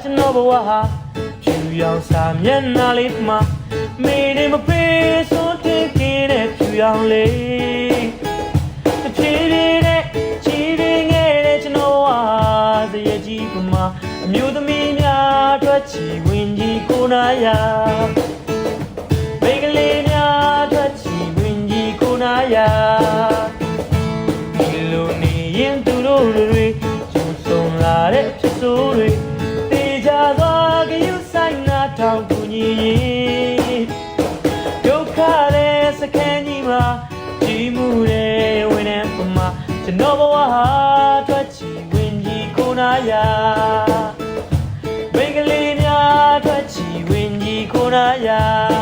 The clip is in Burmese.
ကျွန်တော်ဘဝဟာဖြူရောင်စာမျက်နှာလေးမှာမင်းနေမပေးစွန်းတင်ကင်းတဲ့ဖြူရောင်လေးတစ်ဖြည်းဖြည်းနဲ့ချီးရင်းငယ်တဲ့ကျွန်တော်ဟာစရကြီးကမှာအမျိုးသမီးများအတွက်ချီဝင်ကြီးကိုနာယာမိန်းကလေးများအတွက်ချီဝင်ကြီးကိုနာယာဒီလိုနေရင်သူတို့တွေကျုံဆုံးလာတဲ့ဖြစ်ဆိုးတွေ ထောင်ကူညီရင်ဒုက္ခတဲ့စခန်းကြီးမှာကြီးမှုတဲ့ဝင်တဲ့ပမာကျွန်တော်ဘဝဟာထွက်ချီဝင်ကြီးကိုနာယာမိန်းကလေးများထွက်ချီဝင်ကြီးကိုနာယာ